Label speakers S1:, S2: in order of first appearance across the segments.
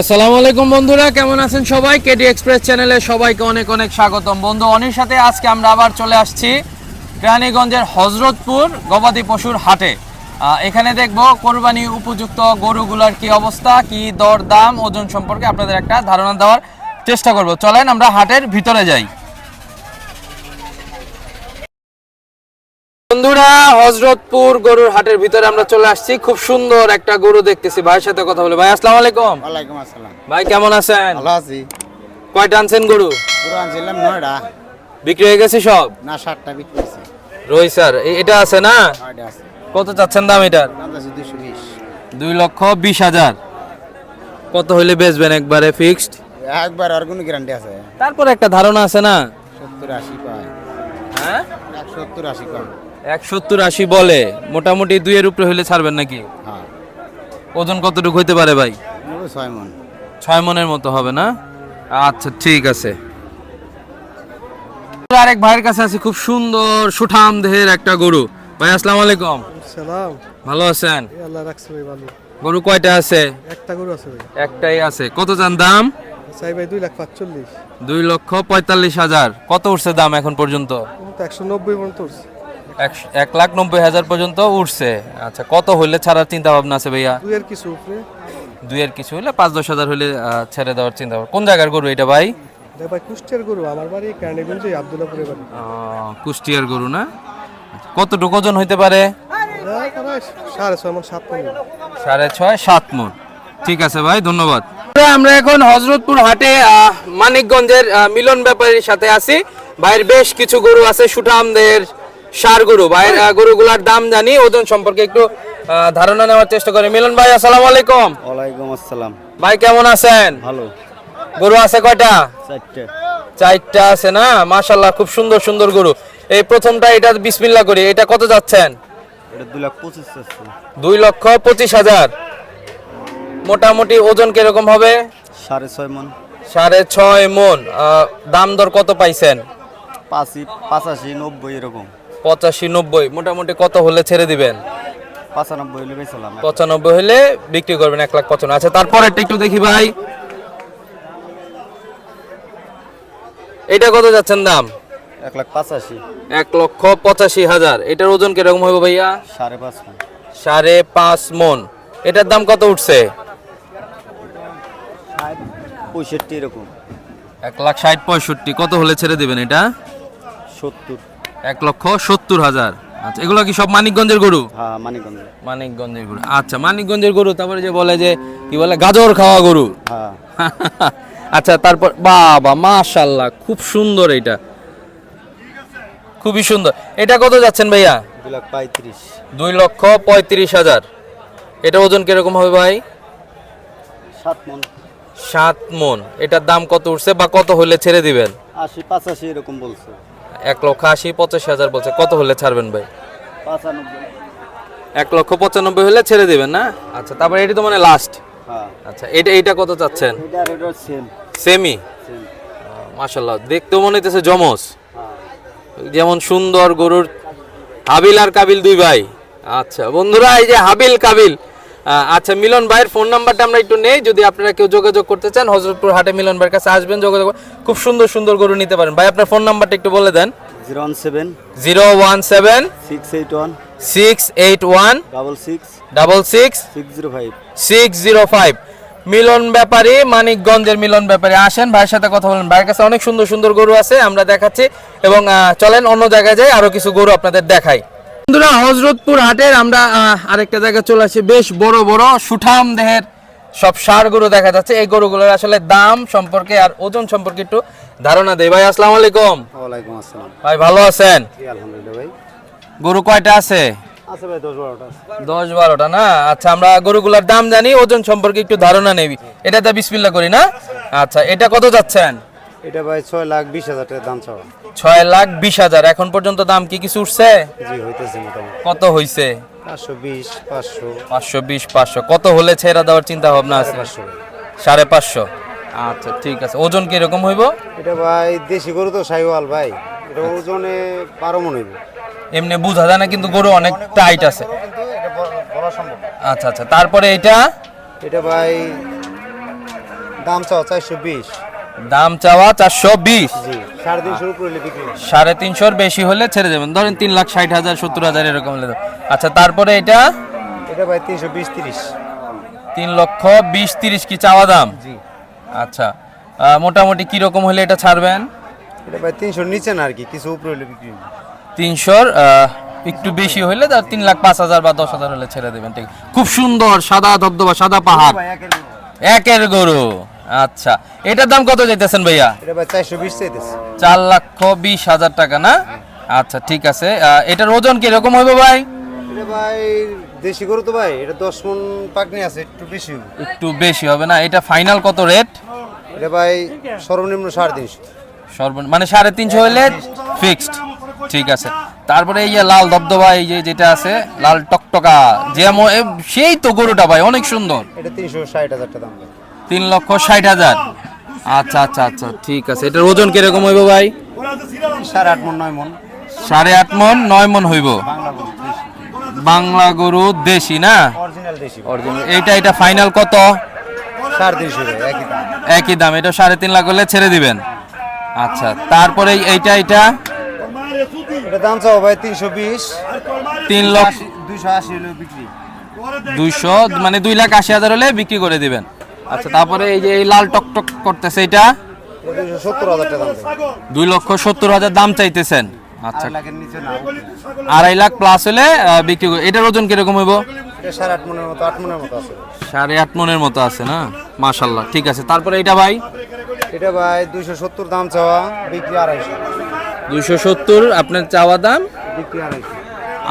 S1: আসসালামু আলাইকুম বন্ধুরা, কেমন আছেন সবাই? কেডি এক্সপ্রেস চ্যানেলে সবাইকে অনেক অনেক স্বাগতম। বন্ধু, অনির সাথে আজকে আমরা আবার চলে আসছি কেরানীগঞ্জের হজরতপুর গবাদি পশুর হাটে। এখানে দেখব কোরবানি উপযুক্ত গরুগুলার কি অবস্থা, কি দর দাম ওজন সম্পর্কে আপনাদের একটা ধারণা দেওয়ার চেষ্টা করব। চলেন আমরা হাটের ভিতরে যাই। বন্ধুরা হজরতপুর গরুর হাটের ভিতরে আমরা চলে আসছি। খুব সুন্দর একটা গরু দেখতেছি। ভাইয়ের সাথে কথা বলে। ভাই আসসালামু আলাইকুম।
S2: ওয়ালাইকুম আসসালাম।
S1: ভাই কেমন আছেন?
S2: ভালো আছি।
S1: কয়টা আনছেন গরু?
S2: পুরো আনছিলাম নয়টা।
S1: বিক্রি হয়ে গেছে সব?
S2: না ষাটটা বিক্রি হয়েছে।
S1: রই স্যার এটা আছে না?
S2: আছে।
S1: কত চাচ্ছেন দাম এটার? দুই লক্ষ বিশ হাজার। কত হইলে বেচবেন একবারে ফিক্সড
S2: একবার আর কোনো গ্যারান্টি আছে।
S1: তারপর একটা ধারণা আছে না?
S2: সত্তর আশি পায়
S1: হ্যাঁ?
S2: সত্তর আশি পায়
S1: এক সত্তর আশি বলে মোটামুটি দুইয়ের উপরে হইলে ছাড়বেন নাকি?
S2: হ্যাঁ।
S1: ওজন কতটুকু হইতে পারে ভাই?
S2: ছয় মন।
S1: ছয় মনের মতো হবে না? আচ্ছা ঠিক আছে। আরেক ভাইয়ের কাছে আছে খুব সুন্দর সুঠাম দেহের একটা গরু। ভাই আসসালামু আলাইকুম।
S3: সালাম।
S1: ভালো আছেন?
S3: আল্লাহ রাখছে ভাই ভালো।
S1: গরু কয়টা আছে?
S3: একটা গরু আছে ভাই।
S1: একটাই আছে। কত চান দাম?
S3: চাই ভাই দুই লাখ পাঁচচল্লিশ।
S1: দুই লক্ষ পঁয়তাল্লিশ হাজার। কত উঠছে দাম এখন পর্যন্ত?
S3: কিন্তু একশো নব্বই পর্যন্ত উঠছে।
S1: এক- এক লাখ নব্বই হাজার পর্যন্ত উঠছে। আচ্ছা কত হইলে ছাড়ার চিন্তা ভাবনা আছে ভাইয়া?
S3: দুইয়ের কিছু উপরে।
S1: দুইয়ের কিছু হইলে পাঁচ দশ হাজার হইলে ছেড়ে দেওয়ার চিন্তা ভাবনা কোন জায়গার গরু এটা ভাই?
S3: ভাই কুষ্টের গরু আমার বাড়ি ক্যান্ডিগঞ্জে আবদুল্লাপুরের বাড়ি।
S1: কুষ্টিয়ার গরু না? আচ্ছা, কতটুকু ওজন হইতে পারে?
S3: সাড়ে ছয় মন সাত মন।
S1: সাড়ে ছয় সাত মন। ঠিক আছে ভাই ধন্যবাদ। আমরা এখন হজরতপুর হাটে মানিকগঞ্জের মিলন ব্যাপারীর সাথে আছি। ভাইয়ের বেশ কিছু গরু আছে সুঠামদের সার গরু। ভাইয়ের গরুগুলার দাম জানি ওজন সম্পর্কে একটু ধারণা নেওয়ার চেষ্টা করি। মিলন ভাই আসসালামু আলাইকুম।
S2: ওয়ালাইকুম আসসালাম।
S1: ভাই কেমন আছেন?
S2: ভালো।
S1: গরু আছে কয়টা?
S2: চারটে।
S1: চারটা আছে না? মাশাল্লাহ খুব সুন্দর সুন্দর গরু। এই প্রথমটা এটা বিসমিল্লাহ করি। এটা কত যাচ্ছেন?
S2: এটা দুই
S1: লক্ষ পঁচিশ হাজার। মোটামুটি ওজন কীরকম হবে?
S2: সাড়ে ছয় মন।
S1: সাড়ে ছয় মন। দাম দর কত পাইছেন?
S2: পাঁচি পাঁচাশি নব্বই এরকম।
S1: পঁচাশি নব্বই মোটামুটি কত হলে ছেড়ে দিবেন?
S2: পাঁচানব্বই হলে
S1: পঁচানব্বই হলে বিক্রি করবেন এক লাখ পঁচানব্বই। আচ্ছা তারপরে একটু দেখি ভাই। এটা কত যাচ্ছেন দাম?
S2: এক লাখ পাঁচাশি।
S1: এক লক্ষ পঁচাশি হাজার। এটার ওজন কীরকম হবে ভাইয়া?
S2: সাড়ে পাঁচ মন।
S1: সাড়ে পাঁচ মন। এটার দাম কত উঠছে?
S2: পঁয়ষট্টি এরকম।
S1: এক লাখ ষাট পঁয়ষট্টি। কত হলে ছেড়ে দিবেন এটা?
S2: সত্তর।
S1: এক লক্ষ সত্তর হাজার। আচ্ছা এগুলো কি সব মানিকগঞ্জের গরু?
S2: হ্যাঁ মানিকগঞ্জ
S1: মানিকগঞ্জের গরু। আচ্ছা মানিকগঞ্জের গরু তারপরে যে বলে যে কি বলে গাজর খাওয়া গরু।
S2: হ্যাঁ।
S1: আচ্ছা তারপর বাবা মাশাল্লাহ খুব সুন্দর এটা। খুবই সুন্দর। এটা কত যাচ্ছেন ভাইয়া?
S2: দুই
S1: দুই লক্ষ পঁয়ত্রিশ হাজার। এটা ওজন কীরকম হবে ভাই?
S2: সাত মন।
S1: সাত মন। এটার দাম কত উঠছে বা কত হলে ছেড়ে দিবেন?
S2: আশি পাঁচাশি এরকম বলছে।
S1: এক লক্ষ আশি পঁচাশি হাজার বলছে। কত হলে ছাড়বেন ভাই? এক লক্ষ পঁচানব্বই হলে ছেড়ে দিবেন না? আচ্ছা তারপরে এটি তো মানে লাস্ট
S2: হ্যাঁ।
S1: আচ্ছা এটা এটা কত চাচ্ছেন?
S2: সেম
S1: মাশাল্লাহ দেখতেও মনে হইতেছে জমস
S2: হ্যাঁ।
S1: যেমন সুন্দর গরুর হাবিল আর কাবিল দুই ভাই। আচ্ছা বন্ধুরা এই যে হাবিল কাবিল আচ্ছা মিলন ভাইয়ের ফোন নাম্বারটা আমরা একটু নেই। যদি আপনারা কেউ যোগাযোগ করতে চান হজরতপুর হাটে মিলন ভাইয়ের কাছে আসবেন যোগাযোগ খুব সুন্দর সুন্দর গরু নিতে পারেন। ভাই আপনার ফোন নাম্বারটা একটু বলে দেন।
S2: Zero one seven
S1: zero one seven
S2: six eight one
S1: six eight one
S2: double six
S1: double six
S2: six zero five
S1: six zero five. Milon Bepari মানিকগঞ্জের মিলন ব্যাপারী আসেন। ভাইয়ের সাথে কথা বলেন। ভাইয়ের কাছে অনেক সুন্দর সুন্দর গরু আছে আমরা দেখাচ্ছি। এবং চলেন অন্য জায়গায় যাই আরও কিছু গরু আপনাদের দেখাই। বন্ধুরা হজরতপুর হাটের আমরা আরেকটা জায়গায় চলে আসি। বেশ বড় বড় সুঠাম দেহের সব সার গরু দেখা যাচ্ছে। এই গরুগুলোর আসলে দাম সম্পর্কে আর ওজন সম্পর্কে একটু ধারণা দেই। ভাই আসসালামু আলাইকুম।
S2: ওয়ালাইকুম আসসালাম।
S1: ভাই ভালো আছেন?
S2: জি আলহামদুলিল্লাহ ভাই।
S1: গরু কয়টা আছে?
S2: আছে ভাই দশ বারোটা
S1: দশ বারোটা না? আচ্ছা আমরা গরুগুলার দাম জানি ওজন সম্পর্কে একটু ধারণা নেবি এটাতে বিসমিল্লা করি না? আচ্ছা এটা কত যাচ্ছেন?
S2: এটা ভাই ছয় লাখ বিশ হাজার টাকা দাম চাওয়া।
S1: ছয় লাখ বিশ হাজার। এখন পর্যন্ত দাম কি কিছু উঠছে?
S2: জি হইতেছে মোটামুটি।
S1: কত হইছে?
S2: পাঁচশো বিশ পাঁচশো।
S1: পাঁচশো বিশ পাঁচশো। কত হলে ছেড়ে দেওয়ার চিন্তা ভাবনা আছে?
S2: পাঁচশো।
S1: সাড়ে পাঁচশো। আচ্ছা ঠিক আছে। ওজন কি এরকম হইব?
S2: এটা ভাই দেশি গরু তো সাইওয়াল ভাই। এটা ওজনে বারো মন হইব।
S1: এমনি বুঝা যায় না কিন্তু গরু অনেক টাইট আছে।
S2: কিন্তু এটা ব- বলা সম্ভব না।
S1: আচ্ছা আচ্ছা। তারপরে এটা?
S2: এটা ভাই দাম চাও চারশো বিশ।
S1: দাম চাওয়া চারশো বিশ।
S2: সাড়ে তিনশোর
S1: বেশি হলে ছেড়ে দেবেন। ধরেন তিন লাখ ষাট হাজার সত্তর হাজার এরকম হলে আচ্ছা তারপরে এটা?
S2: এটা ভাই তিনশো বিশ তিরিশ।
S1: তিন লক্ষ বিশ তিরিশ কি চাওয়া দাম? আচ্ছা মোটামুটি কীরকম হলে এটা ছাড়বেন?
S2: এটা ভাই তিনশোর নিচে না আর কি কিছু উপরে হলে বিক্রি
S1: তিনশোর একটু বেশি হলে তার তিন লাখ পাঁচ হাজার বা দশ হাজার হলে ছেড়ে দেবেন। ঠিক। খুব সুন্দর সাদা ধবধবা সাদা পাহাড়।
S2: একের
S1: গরু। আচ্ছা এটার দাম কত চাইতেছেন ভাইয়া?
S2: এটা ভাই চারশো বিশ চাইতেছে।
S1: চার লক্ষ বিশ হাজার টাকা না? আচ্ছা ঠিক আছে। এটার ওজন কীরকম হবে ভাই?
S2: এটা ভাই দেশি গরু তো ভাই এটা দশ পাকনি আছে একটু বেশি হবে।
S1: একটু বেশি হবে না? এটা ফাইনাল কত রেট
S2: এটা ভাই সর্বনিম্ন
S1: মানে সাড়ে তিনশো হলে ফিক্সড ঠিক আছে। তারপরে এই যে লাল দবদবা এই যে যেটা আছে লাল টকটকা যেমন সেই তো গরুটা ভাই অনেক সুন্দর।
S2: এটা তিনশো ষাট হাজার টাকা দাম
S1: তিন লক্ষ ষাট হাজার। আচ্ছা আচ্ছা আচ্ছা ঠিক আছে। এটার ওজন কীরকম হইব ভাই?
S2: সাড়ে আট মন নয় মন।
S1: সাড়ে আট মন নয় মন হইব?
S2: বাংলা গরু দেশি।
S1: না? এইটা এটা ফাইনাল কত?
S2: একই দাম।
S1: এটা সাড়ে তিন লাখ হলে ছেড়ে দিবেন। আচ্ছা তারপরে এইটা এটা
S2: দাম চাও ভাই তিনশো বিশ।
S1: তিন লক্ষ
S2: দুইশো আশি হলে বিক্রি।
S1: দুইশো মানে দুই লাখ আশি হাজার হলে বিক্রি করে দিবেন। আচ্ছা তারপরে এই যে এই লাল টকটক করতেছে এটা? দুই লক্ষ সত্তর হাজার দাম চাইতেছেন। আচ্ছা। আড়াই লাখ প্লাস হলে বিক্রি করে এটার ওজন কীরকম হইব?
S2: সাড়ে আট মনের মতো আছে
S1: না? মাশাল্লাহ ঠিক আছে। তারপরে এটা ভাই?
S2: এটা ভাই দুইশো সত্তর দাম চাওয়া বিক্রি আড়াইশো।
S1: দুইশো সত্তর আপনার চাওয়া দাম?
S2: বিক্রি আড়াইশো।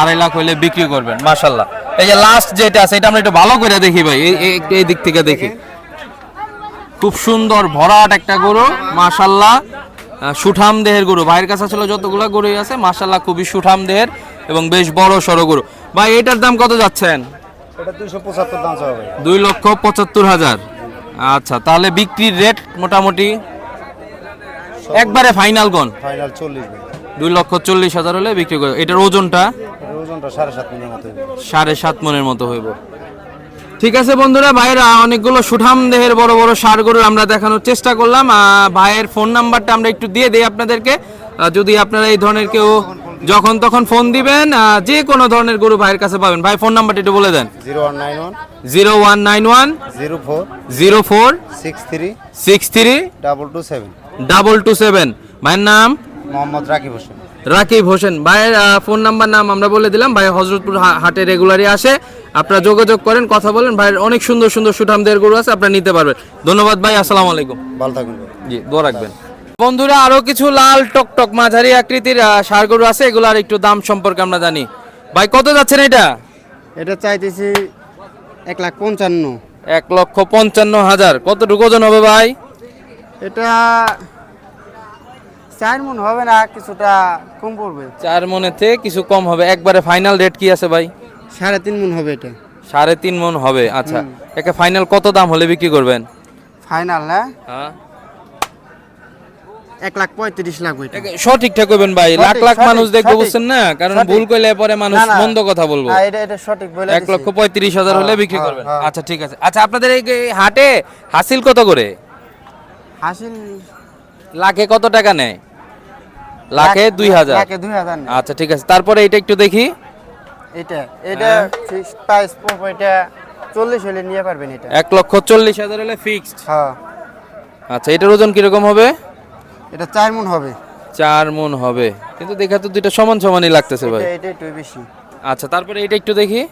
S1: আড়াই লাখ হইলে বিক্রি করবেন মাশাল্লাহ এই যে লাস্ট যেটা আছে এটা আমরা একটু ভালো করে দেখি ভাই এই দিক থেকে দেখি। খুব সুন্দর ভরাট একটা গরু মাশাল্লাহ। সুঠাম দেহের গরু। ভাইয়ের কাছে আসলে যতগুলো গরুই আছে মাশাল্লাহ খুবই সুঠাম দেহের এবং বেশ বড় সড়ো গরু। ভাই এটার দাম কত যাচ্ছেন? দুই লক্ষ পঁচাত্তর হাজার। আচ্ছা তাহলে বিক্রির রেট মোটামুটি? একবারে ফাইনাল কোন?
S2: ফাইনাল চল্লিশ
S1: দুই লক্ষ চল্লিশ হাজার হলে বিক্রি করে এটার ওজনটা?
S2: ওজনটা সাড়ে সাত মনের মতো।
S1: সাড়ে সাত মনের মতো হইব। ঠিক আছে বন্ধুরা ভাইয়েরা অনেকগুলো সুঠাম দেহের বড় বড় সার গরু আমরা দেখানোর চেষ্টা করলাম। ভাইয়ের ফোন নাম্বারটা আমরা একটু দিয়ে দিই আপনাদেরকে। যদি আপনারা এই ধরনের কেউ যখন তখন ফোন দিবেন যে কোনো ধরনের গরু ভাইয়ের কাছে পাবেন। ভাই ফোন নাম্বারটা একটু বলে দেন।
S2: Zero one nine one
S1: zero one nine one
S2: zero four
S1: zero four
S2: six three
S1: six three
S2: double two seven.
S1: Double two seven. ভাইয়ের নাম?
S2: মোহাম্মদ রাকিব হোসেন।
S1: রাকিব হোসেন। ভাইয়ের ফোন নাম্বার নাম আমরা বলে দিলাম। ভাই হজরতপুর হাটে রেগুলারই আসে। আপনারা যোগাযোগ করেন কথা বলেন। ভাইয়ের অনেক সুন্দর সুন্দর সুঠামদের গরু আছে আপনারা নিতে পারবেন। ধন্যবাদ ভাই আসসালামু আলাইকুম।
S2: ভালো থাকুন
S1: জি দোয়া রাখবেন। বন্ধুরা আরও কিছু লাল টকটক মাঝারি আকৃতির ষাঁড় গরু আছে। এগুলার একটু দাম সম্পর্কে আমরা জানি। ভাই কত যাচ্ছেন এটা?
S2: এটা চাইতেছি এক লাখ পঞ্চান্ন।
S1: এক লক্ষ পঞ্চান্ন হাজার। কতটুকু ওজন হবে ভাই?
S2: এটা চার মন হবে না কিছুটা কম পড়বে।
S1: চার মনে থেকে কিছু কম হবে। একবারে ফাইনাল রেট কি আছে ভাই?
S2: সাড়ে তিন মন হবে এটা।
S1: সাড়ে তিন মন হবে আচ্ছা। একে ফাইনাল কত দাম হলে বিক্রি করবেন?
S2: ফাইনাল না
S1: হ্যাঁ।
S2: এক লাখ পঁয়ত্রিশ
S1: করবেন ভাই। লাখ লাখ মানুষ দেখব বুঝছেন না? কারণ ভুল করলে পরে মানুষ
S2: না, না।
S1: মন্দ কথা বলব।
S2: হ্যাঁ, এটা এটা সঠিক বলে
S1: এক লক্ষ পঁয়ত্রিশ হাজার হলে বিক্রি
S2: হ্যাঁ,
S1: করবেন।
S2: হ্যাঁ।
S1: আচ্ছা ঠিক আছে। আচ্ছা আপনাদের এই হাটে হাসিল কত করে?
S2: হাসিল
S1: লাখে কত টাকা নেয়? লাখে দুই হাজার।
S2: লাখে দুই হাজার
S1: আচ্ছা ঠিক আছে। তারপরে এটা একটু দেখি।
S2: এটা এটা
S1: হ্যাঁ।
S2: ফিক্সড প্রাইস পড়বে এটা চল্লিশ হলে নিয়ে পারবেন এটা।
S1: এক লক্ষ চল্লিশ হাজার হলে ফিক্সড
S2: হ্যাঁ।
S1: আচ্ছা এটার ওজন কীরকম হবে?
S2: এটা চার মন হবে।
S1: চার মন হবে। কিন্তু দেখা তো দুইটা সমান সমানই লাগতেছে ভাই।
S2: এটা একটু বেশি।
S1: আচ্ছা তারপরে এটা একটু দেখি।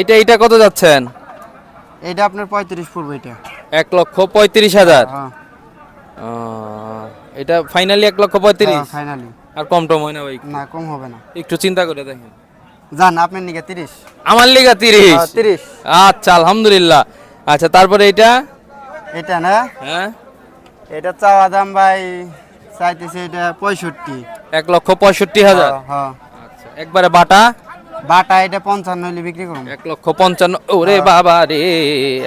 S1: এটা এটা কত যাচ্ছেন?
S2: এটা আপনার পঁয়ত্রিশ পড়বে এটা।
S1: এক লক্ষ পঁয়ত্রিশ হাজার।
S2: হ্যাঁ।
S1: এটা ফাইনালি এক লক্ষ পঁয়ত্রিশ?
S2: ফাইনালি
S1: আর কম টম হয় না ভাই?
S2: না কম হবে না।
S1: একটু চিন্তা করে দেখেন।
S2: যান আপনার নিকে তিরিশ।
S1: আমার লিগা তিরিশ?
S2: হ্যাঁ, তিরিশ।
S1: আচ্ছা আলহামদুলিল্লাহ। আচ্ছা তারপরে এটা?
S2: এটা না?
S1: হ্যাঁ।
S2: এটা চাওয়া দাম ভাই চাইতেছে এটা পঁয়ষট্টি।
S1: এক লক্ষ পঁয়ষট্টি হাজার?
S2: হ্যাঁ, হ্যাঁ।
S1: আচ্ছা একবারে বাটা?
S2: বাটা এটা পঞ্চান্ন হলে বিক্রি করুন।
S1: এক লক্ষ পঞ্চান্ন ওরে বাবা রে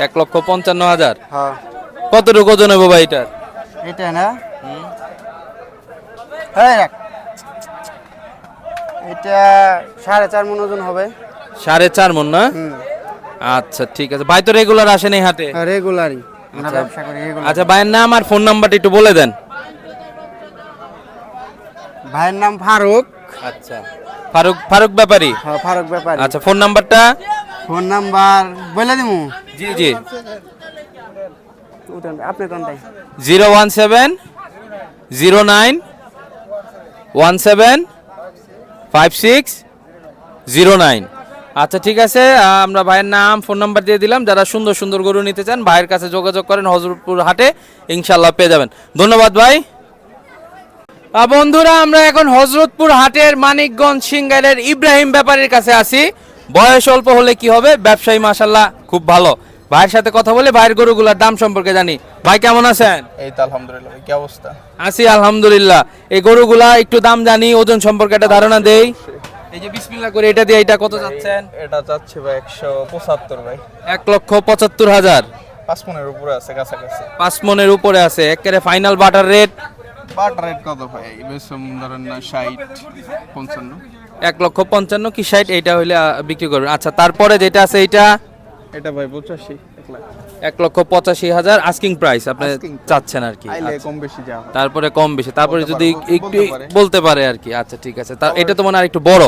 S1: এক লক্ষ পঞ্চান্ন হাজার।
S2: হ্যাঁ।
S1: কতটুকু ওজন হবে ভাই এটার?
S2: এটা না। এটা সাড়ে চার মন ওজন হবে।
S1: সাড়ে চার মন না? আচ্ছা ঠিক আছে। ভাই তো রেগুলার আসেন এই হাটে?
S2: রেগুলারই
S1: ব্যবসা করি আচ্ছা ভাইয়ের নাম আর ফোন নাম্বারটা একটু বলে দেন।
S2: ভাইয়ের নাম ফারুক।
S1: আচ্ছা। ফারুক ফারুক ব্যাপারী?
S2: হ্যাঁ, ফারুক ব্যাপারী।
S1: আচ্ছা ফোন নাম্বারটা?
S2: ফোন নাম্বার বলে দিমু?
S1: জি জি।
S2: আপনি কোনটাই
S1: zero one seven zero nine one seven five six zero nine. আচ্ছা ঠিক আছে আমরা ভাইয়ের নাম ফোন নাম্বার দিয়ে দিলাম। যারা সুন্দর সুন্দর গরু নিতে চান ভাইয়ের কাছে যোগাযোগ করেন হজরতপুর হাটে ইনশাল্লাহ পেয়ে যাবেন। ধন্যবাদ ভাই। বন্ধুরা আমরা এখন হজরতপুর হাটের মানিকগঞ্জ সিঙ্গারের ইব্রাহিম ব্যাপারীর কাছে আছি। বয়স অল্প হলে কি হবে? ব্যবসায়ী মাসাল্লাহ খুব ভালো। ভাইয়ের সাথে কথা বলে ভাইয়ের গরুগুলার দাম সম্পর্কে জানি। ভাই কেমন আছেন?
S4: এই তো আলহামদুলিল্লাহ কি অবস্থা?
S1: আছি আলহামদুলিল্লাহ। এই গরুগুলা একটু দাম জানি ওজন সম্পর্কে একটা ধারণা দেই। এই যে বিসমিল্লাহ করে এটা দিয়ে এটা কত যাচ্ছেন?
S4: এটা চাচ্ছি ভাই একশো পঁচাত্তর ভাই।
S1: এক লক্ষ পঁচাত্তর হাজার।
S4: পাঁচ মনের উপরে আছে কাছাকাছি।
S1: পাঁচ মনের উপরে আছে একেবারে final butter rate
S4: but rate কত ভাই? ধরেন না ষাট পঞ্চান্ন?
S1: এক লক্ষ পঞ্চান্ন কি ষাট? এইটা হইলে বিক্রি করবেন। আচ্ছা তারপরে যেটা আছে এইটা?
S4: এটা ভাই পঁচাশি এক
S1: লক্ষ পঁচাশি হাজার আস্কিং প্রাইস আপনি চাচ্ছেন আর কি। আচ্ছা।
S4: কম বেশি যা
S1: তারপরে কম বেশি। তারপরে যদি একটু বলতে পারে আর কি। আচ্ছা ঠিক আছে। তা এটা তো মনে হয় আর একটু বড়।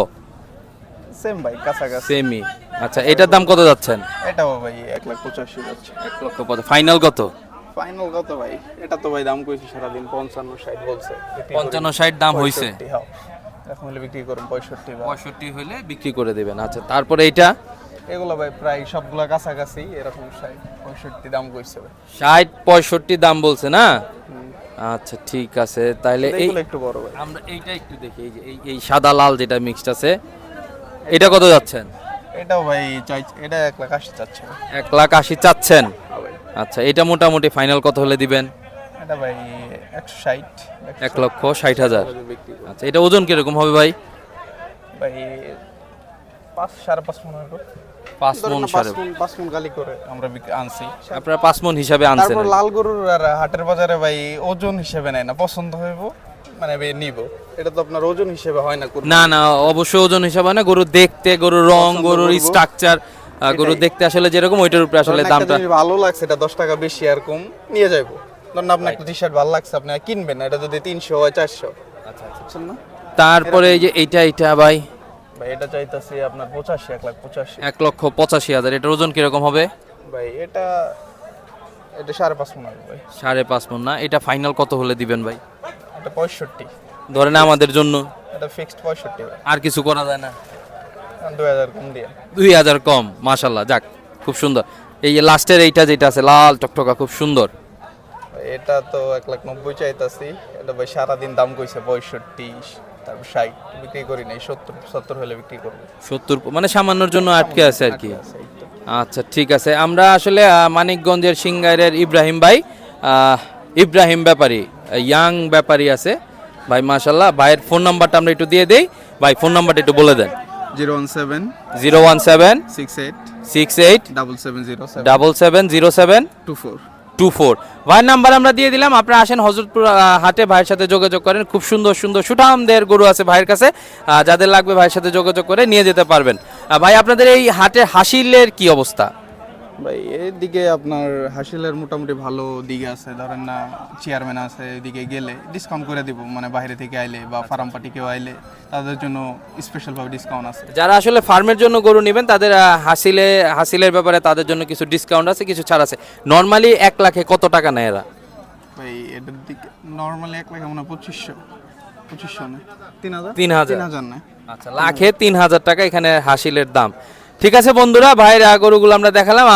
S4: সেম ভাই কাছাকাছি।
S1: সেমি আচ্ছা এটার দাম কত যাচ্ছেন?
S4: এটাও ভাই এক লাখ পঁচাশি যাচ্ছে।
S1: এক লক্ষ ফাইনাল কত?
S4: ফাইনাল কত ভাই। এটা তো ভাই দাম কইছি সারাদিন পঞ্চান্ন ষাট বলছে।
S1: পঞ্চান্ন ষাট দাম হইছে।
S4: 65 হ্যাঁ। এখন হলে বিক্রি করুন পঁয়ষট্টি বা।
S1: পঁয়ষট্টি হলে বিক্রি করে দেবেন। আচ্ছা তারপরে এইটা?
S4: এগুলো ভাই প্রায় সবগুলা কাছাকাছি এরকম ষাট পঁয়ষট্টি দাম কইছে ভাই।
S1: ষাট পঁয়ষট্টি দাম বলছে না? আচ্ছা ঠিক আছে। তাহলে এই
S4: একটু বড় ভাই।
S1: আমরা এইটা একটু দেখি। এই যে এই সাদা লাল যেটা মিক্সড আছে এটা কত যাচ্ছেন?
S4: এটাও ভাই চাই এটা এক লাখ আশি চাচ্ছে।
S1: এক লাখ আশি চাচ্ছেন।
S4: হ্যাঁ
S1: আচ্ছা এটা মোটামুটি ফাইনাল কত হলে দিবেন?
S4: এটা ভাই একশো ষাট
S1: এক লক্ষ ষাট হাজার। আচ্ছা এটা ওজন কীরকম হবে ভাই?
S4: ভাই পাঁচ সাড়ে পাঁচ মন হবে
S1: পাঁচ মন সাড়ে
S4: মন পাঁচ মন গালি করে। আমরা আনছি।
S1: আপনারা পাঁচ মন হিসাবে আনছেন
S4: তারপর লাল গরুর আর হাটের বাজারে ভাই ওজন হিসেবে নেয় না পছন্দ হইব মানে ভাই নিব। এটা তো আপনার ওজন হিসেবে হয় না
S1: না না অবশ্যই ওজন হিসাবে না। গরু দেখতে গরুর রং গরুর স্ট্রাকচার গরু দেখতে আসলে যেরকম ওইটার উপরে আসলে দামটা
S4: ভালো লাগছে এটা দশ টাকা বেশি আর কম নিয়ে যাইবো। ধরুন আপনার একটা টি শার্ট ভালো লাগছে আপনি কিনবেন এটা যদি তিনশো হয় চারশো। আচ্ছা আচ্ছা। না?
S1: তারপরে এই যে এইটা এইটা ভাই।
S4: ভাই এটা চাইতাছি আপনার পঁচাশি এক লাখ পঁচাশি।
S1: এক লক্ষ পঁচাশি হাজার। এটার ওজন কীরকম হবে?
S4: ভাই এটা এটা সাড়ে পাঁচ মন হবে। ভাই
S1: সাড়ে পাঁচ মন না? এটা ফাইনাল কত হলে দিবেন ভাই?
S4: এটা পঁয়ষট্টি।
S1: ধরেন আমাদের জন্য।
S4: এটা ফিক্সড পঁয়ষট্টি
S1: আর কিছু করা যায় না।
S4: দুই হাজার কম
S1: মাশাল্লাহ যাক খুব সুন্দর। এই লাস্টের এইটা যেটা আছে লাল টকটকা খুব সুন্দর।
S4: এটা তো এক লাখ নব্বই চাইতাছি এটা ভাই সারাদিন দাম কইছে পঁয়ষট্টি তারপর ষাট বিক্রি করি নাই সত্তর সত্তর হলে বিক্রি করব।
S1: সত্তর মানে সামান্যর জন্য আটকে আছে আর কি।
S4: আচ্ছা,
S1: ঠিক আছে আমরা আসলে মানিকগঞ্জের সিঙ্গারের ইব্রাহিম ভাই আহ, ইব্রাহিম ব্যাপারী ইয়াং ব্যাপারী আছে। ভাই মাশাল্লাহ ভাইয়ের ফোন নাম্বারটা আমরা একটু দিয়ে দেই। ভাই ফোন নাম্বারটা একটু বলে দেন।
S4: Zero one seven
S1: zero one seven
S4: six eight
S1: six eight
S4: double seven zero
S1: double seven zero seven
S4: two four
S1: two four ভাইয়ের নাম্বার আমরা দিয়ে দিলাম। আপনারা আসেন হজরতপুর হাটে ভাইয়ের সাথে যোগাযোগ করেন। খুব সুন্দর সুন্দর সুঠামদের গরু আছে ভাইয়ের কাছে। যাদের লাগবে ভাইয়ের সাথে যোগাযোগ করে নিয়ে যেতে পারবেন। ভাই আপনাদের এই হাটে হাসিলের কি অবস্থা?
S4: ভাই এদিকে আপনার হাসিলের মোটামুটি ভালো দিকে আছে। ধরেন না চেয়ারম্যান আছে এদিকে গেলে ডিসকাউন্ট করে দিব মানে বাইরে থেকে আইলে বা ফার্ম পার্টি কেউ আইলে তাদের জন্য স্পেশাল ভাবে ডিসকাউন্ট আছে।
S1: যারা আসলে ফার্মের জন্য গরু নেবেন তাদের হাসিলে হাসিলের ব্যাপারে তাদের জন্য কিছু ডিসকাউন্ট আছে কিছু ছাড় আছে। নর্মালি এক লাখে কত টাকা নেয় এরা?
S4: ভাই এটার দিকে নর্মালি এক লাখ মনে হয় পঁচিশশো। পঁচিশশো না তিন হাজার?
S1: তিন হাজার।
S4: তিন হাজার না
S1: আচ্ছা লাখে তিন হাজার টাকা এখানে হাসিলের দাম। ঠিক আছে বন্ধুরা ভাইয়ের গরুগুলো আমরা দেখালাম